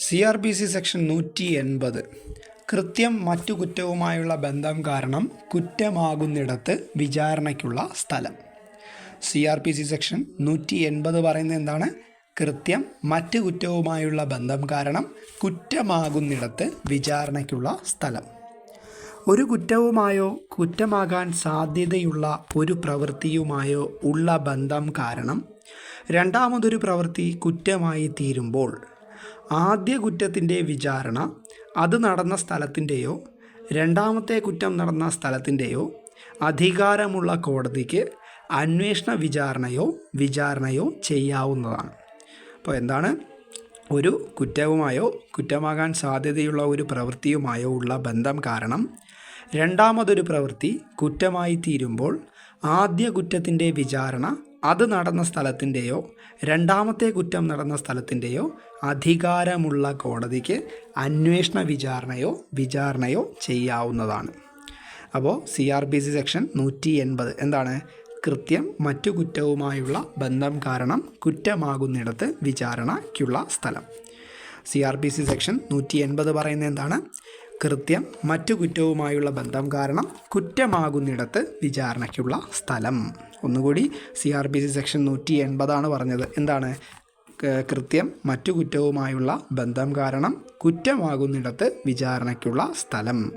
C R B C section നൂറ്റി എൺപത് കൃത്യം മറ്റു കുറ്റവുമായുള്ള ബന്ധം കാരണം കുറ്റമാകുന്നിടത്ത് വിചാരണയ്ക്കുള്ള സ്ഥലം. C R P C section നൂറ്റി എൺപത് പറയുന്നത് എന്താണ്? കൃത്യം മറ്റ് കുറ്റവുമായുള്ള ബന്ധം കാരണം കുറ്റമാകുന്നിടത്ത് വിചാരണയ്ക്കുള്ള സ്ഥലം. ഒരു കുറ്റവുമായോ കുറ്റമാകാൻ സാധ്യതയുള്ള ഒരു പ്രവൃത്തിയുമായോ ഉള്ള ബന്ധം കാരണം രണ്ടാമതൊരു പ്രവൃത്തി കുറ്റമായി തീരുമ്പോൾ ആദ്യ കുറ്റത്തിന്റെ വിചാരണ അത് നടന്ന സ്ഥലത്തിന്റെയോ രണ്ടാമത്തെ കുറ്റം നടന്ന സ്ഥലത്തിന്റെയോ അധികാരമുള്ള കോടതിക്ക് അന്വേഷണ വിചാരണയോ വിചാരണയോ ചെയ്യാവുന്നതാണ്. അപ്പോൾ എന്താണ്? ഒരു കുറ്റവുമായോ കുറ്റമാകാൻ സാധ്യതയുള്ള ഒരു പ്രവൃത്തിയുമായോ ഉള്ള ബന്ധം കാരണം രണ്ടാമതൊരു പ്രവൃത്തി കുറ്റമായി തീരുമ്പോൾ ആദ്യ കുറ്റത്തിന്റെ വിചാരണ അത് നടന്ന സ്ഥലത്തിന്റെയോ രണ്ടാമത്തെ കുറ്റം നടന്ന സ്ഥലത്തിന്റെയോ അധികാരമുള്ള കോടതിക്ക് അന്വേഷണ വിചാരണയോ വിചാരണയോ ചെയ്യാവുന്നതാണ്. അപ്പോൾ C R B C section നൂറ്റി എൺപത് എന്താണ്? കൃത്യം മറ്റു കുറ്റവുമായുള്ള ബന്ധം കാരണം കുറ്റമാകുന്നിടത്ത് വിചാരണയ്ക്കുള്ള സ്ഥലം. C R B C section നൂറ്റി എൺപത് പറയുന്നത് എന്താണ്? കൃത്യം മറ്റു കുറ്റവുമായുള്ള ബന്ധം കാരണം കുറ്റമാകുന്നിടത്ത് വിചാരണയ്ക്കുള്ള സ്ഥലം. ഒന്നുകൂടി C R B C section നൂറ്റി എൺപതാണ് പറഞ്ഞത്. എന്താണ്? കൃത്യം മറ്റു കുറ്റവുമായുള്ള ബന്ധം കാരണം കുറ്റമാകുന്നിടത്ത് വിചാരണയ്ക്കുള്ള സ്ഥലം.